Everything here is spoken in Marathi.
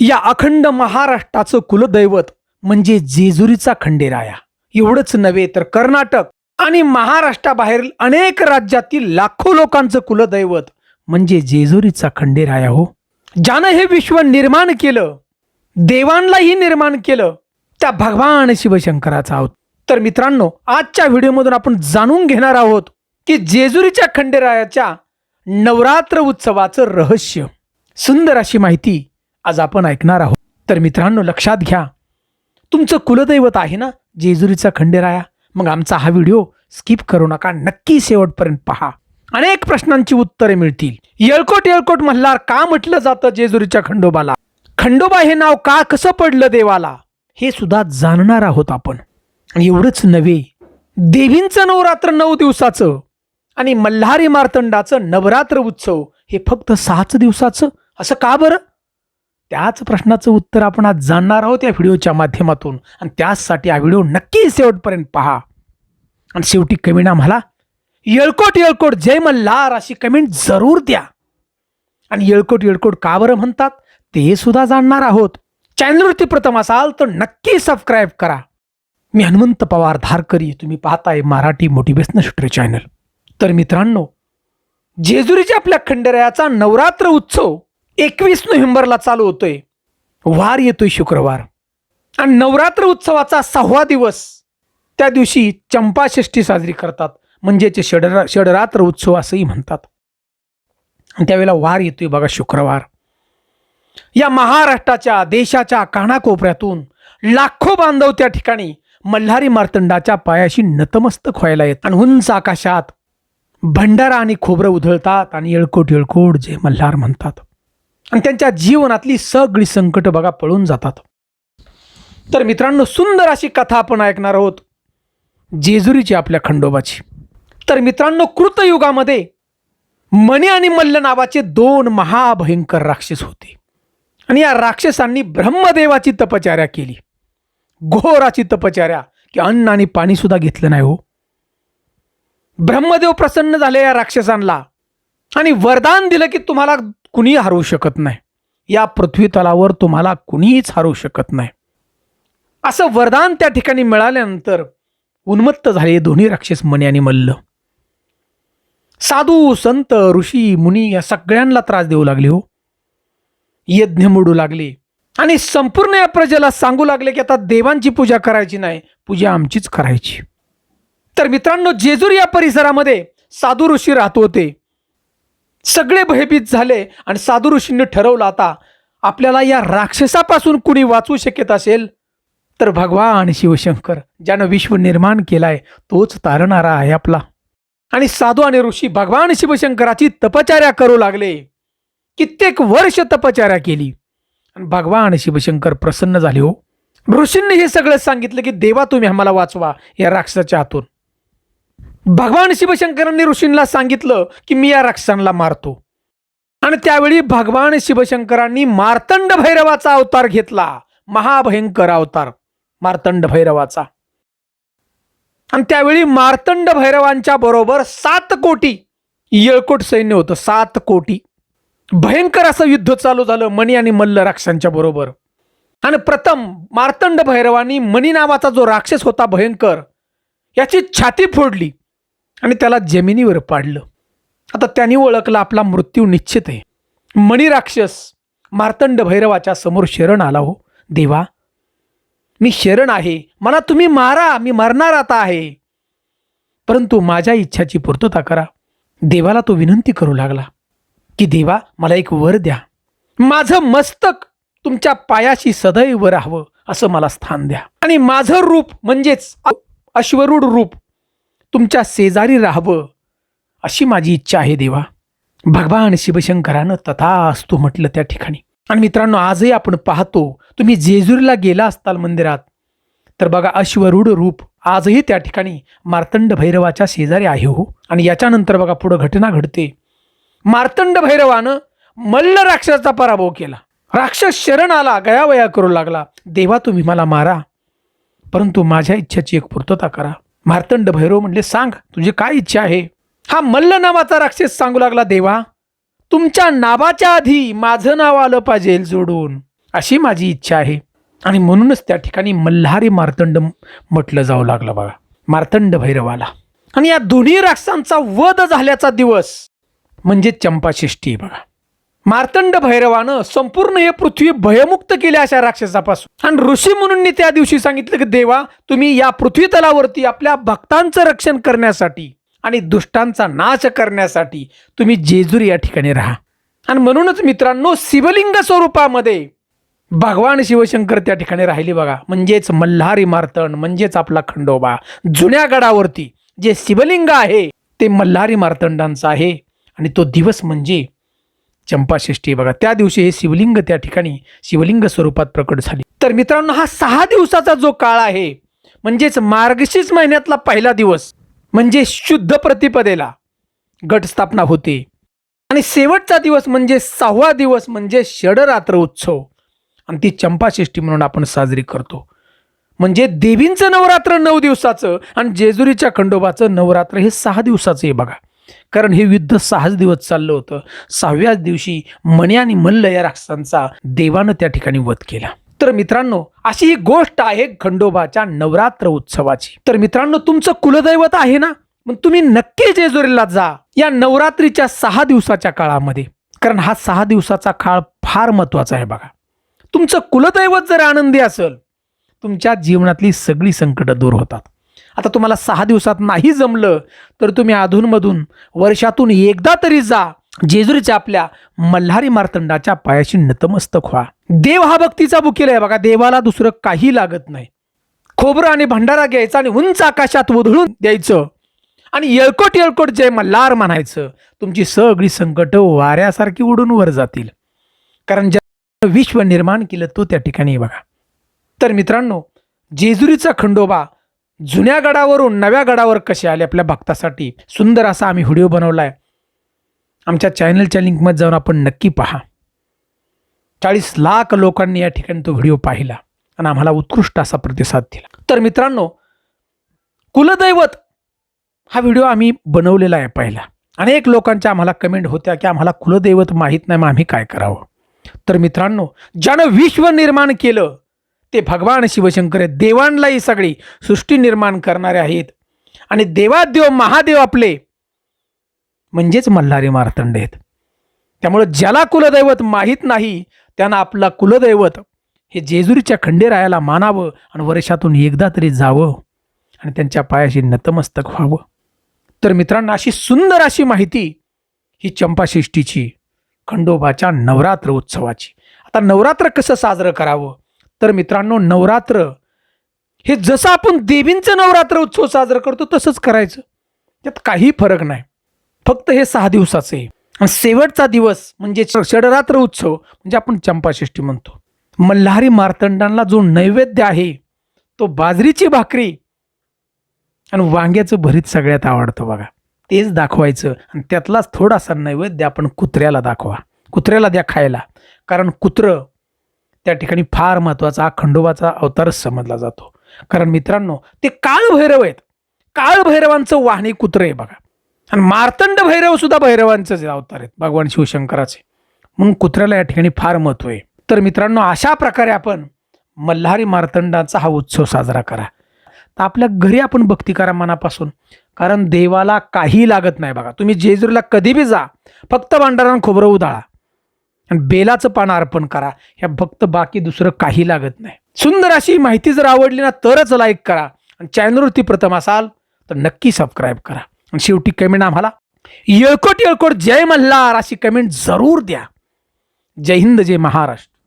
या अखंड महाराष्ट्राचं कुलदैवत म्हणजे जेजुरीचा खंडेराया. एवढंच नव्हे तर कर्नाटक आणि महाराष्ट्राबाहेरील अनेक राज्यातील लाखो लोकांचं कुलदैवत म्हणजे जेजुरीचा खंडेराया हो. ज्यानं हे विश्व निर्माण केलं देवांनाही निर्माण केलं त्या भगवान शिवशंकराचा आहोत. तर मित्रांनो आजच्या व्हिडिओमधून आपण जाणून घेणार आहोत की जेजुरीच्या खंडेरायाच्या नवरात्र उत्सवाचं रहस्य. सुंदर अशी माहिती आज आपण ऐकणार आहोत. तर मित्रांनो लक्षात घ्या. तुमचं कुलदैवत आहे ना? जेजुरीचा खंडेराया. मग आमचा हा व्हिडिओ स्किप करू नका. नक्की शेवटपर्यंत पहा. अनेक प्रश्नांची उत्तरे मिळतील. येळकोट येळकोट मल्हार का म्हटलं जातं जेजुरीच्या खंडोबाला? खंडोबा हे नाव का कसं पडलं देवाला? हे सुद्धा जाणणार आहोत आपण. आणि एवढंच नव्हे. देवींचं नवरात्र नऊ दिवसाचं आणि मल्हारी मार्तंडाचं नवरात्र उत्सव हे फक्त सहाच दिवसाचं? असं का बरं? त्याच प्रश्नाचं उत्तर आपण आज जाणणार आहोत या व्हिडिओच्या माध्यमातून. आणि त्याचसाठी हा व्हिडिओ नक्की शेवटपर्यंत पहा. आणि शेवटी कमेंट आम्हाला येळकोट येळकोट जय मल्हार अशी कमेंट जरूर द्या. आणि येळकोट येळकोट का बरं म्हणतात? ते सुद्धा जाणणार आहोत. चॅनलवरती प्रथम असाल तर नक्की सबस्क्राईब करा. मी हनुमंत पवार धारकरी तुम्ही पाहताय मराठी मोटिवेशनल स्टोरी चॅनल तर मित्रांनो जेजुरीच्या आपल्या खंडेरायाचा नवरात्र उत्सव एकवीस नोव्हेंबरला चालू होतोय. वार येतोय शुक्रवार. आणि नवरात्र उत्सवाचा सहावा दिवस त्या दिवशी चंपाषष्ठी साजरी करतात. म्हणजेच षडरा षडरात्र उत्सव असंही म्हणतात. आणि त्यावेळेला वार येतोय बघा शुक्रवार. या महाराष्ट्राच्या देशाच्या कानाकोपऱ्यातून लाखो बांधव त्या ठिकाणी मल्हारी मार्तंडाच्या पायाशी नतमस्तक व्हायला येत आणि उंच आकाशात भंडारा आणि खोबरं उधळतात आणि येळकोट येळकोट जे मल्हार म्हणतात. आणि त्यांच्या जीवनातली सगळी संकट बघा पळून जातात. तर मित्रांनो सुंदर अशी कथा आपण ऐकणार आहोत जेजुरीची आपल्या खंडोबाची. तर मित्रांनो कृतयुगामध्ये मणी आणि मल्ल नावाचे दोन महाभयंकर राक्षस होते. आणि या राक्षसांनी ब्रह्मदेवाची तपचार्या केली. घोराची तपचार्या की अन्न आणि पाणी सुद्धा घेतलं नाही हो. ब्रह्मदेव प्रसन्न झाले या राक्षसांना. आणि वरदान दिलं की तुम्हाला कुणी हरवू शकत नाही. या पृथ्वी तलावर तुम्हाला कुणीच हरवू शकत नाही. असं वरदान त्या ठिकाणी मिळाल्यानंतर उन्मत्त झाले दोन्ही राक्षस मणी आणि मल्ल. साधू संत ऋषी मुनी या सगळ्यांना त्रास देऊ लागले हो. यज्ञ मोडू लागले आणि संपूर्ण या प्रजेला सांगू लागले की आता देवांची पूजा करायची नाही पूजा आमचीच करायची. तर मित्रांनो जेजूर या परिसरामध्ये साधू ऋषी राहत होते. सगळे भयभीत झाले आणि साधू ऋषींनी ठरवलं आता आपल्याला या राक्षसापासून कुणी वाचू शकत असेल? तर भगवान शिवशंकर ज्यानं विश्व निर्माण केलाय तोच तारणारा आहे आपला. आणि साधू आणि ऋषी भगवान शिवशंकराची तपचार्या करू लागले. कित्येक वर्ष तपचार्या केली. आणि भगवान शिवशंकर प्रसन्न झाले हो. ऋषींनी हे सगळं सांगितलं की देवा तुम्ही आम्हाला वाचवा या राक्षसाच्या हातून. भगवान शिवशंकरांनी ऋषींना सांगितलं की मी या राक्षसांना मारतो. आणि त्यावेळी भगवान शिवशंकरांनी मार्तंड भैरवाचा अवतार घेतला. महाभयंकर अवतार मार्तंड भैरवाचा. आणि त्यावेळी मार्तंड भैरवांच्या बरोबर सात कोटी येळकोट सैन्य होतं सात कोटी. भयंकर असं युद्ध चालू झालं मणी आणि मल्ल राक्षसांच्या बरोबर. आणि प्रथम मार्तंड भैरवानी मणी नावाचा जो राक्षस होता भयंकर याची छाती फोडली. आणि त्याला जमिनीवर पाडलं. आता त्यांनी ओळखला आपला मृत्यू निश्चित आहे. मणिराक्षस मार्तंड भैरवाच्या समोर शरण आला हो. देवा मी शरण आहे. मला तुम्ही मारा. मी मरणार आता आहे. परंतु माझ्या इच्छाची पूर्तता करा. देवाला तो विनंती करू लागला की देवा मला एक वर द्या. माझं मस्तक तुमच्या पायाशी सदैव राहावं असं मला स्थान द्या. आणि माझं रूप म्हणजेच अश्वरूढ रूप तुमच्या शेजारी राहावं अशी माझी इच्छा आहे देवा. भगवान शिवशंकरानं तथा असतो म्हटलं त्या ठिकाणी. आणि मित्रांनो आजही आपण पाहतो तुम्ही जेजुरीला गेला असताल मंदिरात तर बघा अश्वरूढ रूप आजही त्या ठिकाणी मार्तंड भैरवाच्या शेजारी आहे हो. आणि याच्यानंतर बघा पुढं घटना घडते. मार्तंड भैरवानं मल्ल राक्षसाचा पराभव केला. राक्षस शरण आला गयावया करू लागला. देवा तुम्ही मला मारा. परंतु माझ्या इच्छाची एक पूर्तता करा. मार्तंड भैरव म्हणले सांग तुझी काय इच्छा आहे? हा मल्ल नावाचा राक्षस सांगू लागला देवा. तुमच्या नावाच्या आधी माझं नाव आलं पाहिजे जोडून. अशी माझी इच्छा आहे. आणि म्हणूनच त्या ठिकाणी मल्हारी मार्तंड म्हटलं जाऊ लागलं बघा. मार्तंड भैरवाला आणि या दोन्ही राक्षसांचा वध झाल्याचा दिवस म्हणजे चंपाषष्ठी बघा. मार्तंड भैरवानं संपूर्ण हे पृथ्वी भयमुक्त केली अशा राक्षसापासून. आणि ऋषी म्हणून त्या दिवशी सांगितलं की देवा तुम्ही या पृथ्वी तलावरती आपल्या भक्तांचं रक्षण करण्यासाठी आणि दुष्टांचा नाश करण्यासाठी तुम्ही जेजुरी या ठिकाणी राहा. आणि म्हणूनच मित्रांनो शिवलिंग स्वरूपामध्ये भगवान शिवशंकर त्या ठिकाणी राहिले बघा. म्हणजेच मल्हारी मार्तंड म्हणजेच आपला खंडोबा. जुन्या गडावरती जे शिवलिंग आहे ते मल्हारी मार्तंडांचं आहे. आणि तो दिवस म्हणजे चंपाषष्ठी. बघा त्या दिवशी हे शिवलिंग त्या ठिकाणी शिवलिंग स्वरूपात प्रकट झाले. तर मित्रांनो हा सहा दिवसाचा जो काळ आहे म्हणजेच मार्गशीर्ष महिन्यातला पहिला दिवस म्हणजे शुद्ध प्रतिपदेला गटस्थापना होते. आणि शेवटचा दिवस म्हणजे सहावा दिवस म्हणजे षडरात्र उत्सव. आणि ती चंपाषष्ठी म्हणून आपण साजरी करतो. म्हणजे देवींचं नवरात्र नऊ दिवसाचं आणि जेजुरीच्या खंडोबाचं नवरात्र हे सहा दिवसाचं आहे बघा. कारण हे युद्ध सहाच दिवस चाललं होतं. सहाव्याच दिवशी मणी आणि मल्ल या राक्षसांचा देवानं त्या ठिकाणी वध केला. तर मित्रांनो अशी ही गोष्ट आहे खंडोबाच्या नवरात्र उत्सवाची. तर मित्रांनो तुमचं कुलदैवत आहे ना? मग तुम्ही नक्की जेजुरीला जा या नवरात्रीच्या सहा दिवसाच्या काळामध्ये. कारण हा सहा दिवसाचा काळ फार महत्त्वाचा आहे बघा. तुमचं कुलदैवत जर आनंदी असेल तुमच्या जीवनातली सगळी संकटं दूर होतात. आता तुम्हाला सहा दिवसात नाही जमलं तर तुम्ही अधूनमधून वर्षातून एकदा तरी जा. जेजुरीच्या आपल्या मल्हारी मार्तंडाच्या पायाशी नतमस्तक व्हा. देव हा भक्तीचा बुकेल आहे बघा देवाला दुसरं काही लागत नाही. खोबरं आणि भंडारा घ्यायचा आणि उंच आकाशात उधळून द्यायचं. आणि येळकोट येळकोट जय मल्हार म्हणायचं. तुमची सगळी संकट वाऱ्यासारखी उडून वर जातील. कारण ज्या विश्व निर्माण केलं तो त्या ठिकाणी बघा. तर मित्रांनो जेजुरीचा खंडोबा जुन्या गडावरून नव्या गडावर कसे आले आपल्या भक्तासाठी? सुंदर असा आम्ही व्हिडिओ बनवला आहे आमच्या चॅनलच्या लिंकमध्ये जाऊन आपण नक्की पहा. चाळीस लाख लोकांनी या ठिकाणी तो व्हिडिओ पाहिला आणि आम्हाला उत्कृष्ट असा प्रतिसाद दिला. तर मित्रांनो कुलदैवत हा व्हिडिओ आम्ही बनवलेला आहे पहिला. अनेक लोकांच्या आम्हाला कमेंट होत्या की आम्हाला कुलदैवत माहीत नाही मग आम्ही काय करावं? तर मित्रांनो ज्यानं विश्व निर्माण केलं ते भगवान शिवशंकर आहेत. देवांना ही सगळी सृष्टी निर्माण करणारे आहेत. आणि देवादेव महादेव आपले म्हणजेच मल्हारी मार्तंड आहेत. त्यामुळे ज्याला कुलदैवत माहीत नाही त्यांना आपला कुलदैवत हे जेजुरीच्या खंडेरायाला मानावं आणि वर्षातून एकदा तरी जावं आणि त्यांच्या पायाशी नतमस्तक व्हावं. तर मित्रांनो अशी सुंदर अशी माहिती ही चंपाषष्ठीची खंडोबाच्या नवरात्र उत्सवाची. आता नवरात्र कसं साजरं करावं? तर मित्रांनो नवरात्र हे जसं आपण देवींचं नवरात्र उत्सव साजरा करतो तसंच करायचं. त्यात काही फरक नाही. फक्त हे सहा दिवसाचं. आहे आणि शेवटचा दिवस म्हणजे षडरात्र उत्सव म्हणजे आपण चंपाषष्ठी म्हणतो. मल्हारी मार्तंडांना जो नैवेद्य आहे तो बाजरीची भाकरी आणि वांग्याचं भरीत सगळ्यात आवडतं बघा. तेच दाखवायचं आणि त्यातलाच थोडासा नैवेद्य आपण कुत्र्याला दाखवा. कुत्र्याला द्या खायला. कारण कुत्रं त्या ठिकाणी फार महत्त्वाचा हा खंडोबाचा अवतार समजला जातो. कारण मित्रांनो ते काळभैरव आहेत. काळभैरवांचं वाहने कुत्र आहे बघा. आणि मार्तंड भैरव सुद्धा भैरवांचंच अवतार आहेत भगवान शिवशंकराचे. म्हणून कुत्र्याला या ठिकाणी फार महत्त्व आहे. तर मित्रांनो अशा प्रकारे आपण मल्हारी मार्तंडाचा हा उत्सव साजरा करा. तर आपल्या घरी आपण भक्ती करा मनापासून. कारण देवाला काही लागत नाही बघा. तुम्ही जेजुरीला कधी बी जा फक्त भांडारानं खोबरं उधाळा. आणि बेलाचं पान अर्पण करा. ह्या फक्त बाकी दुसरं काही लागत नाही. सुंदर अशी माहिती जर आवडली ना तरच लाईक करा. आणि चॅनलवरती प्रथम असाल तर नक्की सबस्क्राईब करा. आणि शेवटी कमेंट आम्हाला येळकोट येळकोट जय मल्हार अशी कमेंट जरूर द्या. जय हिंद जय महाराष्ट्र.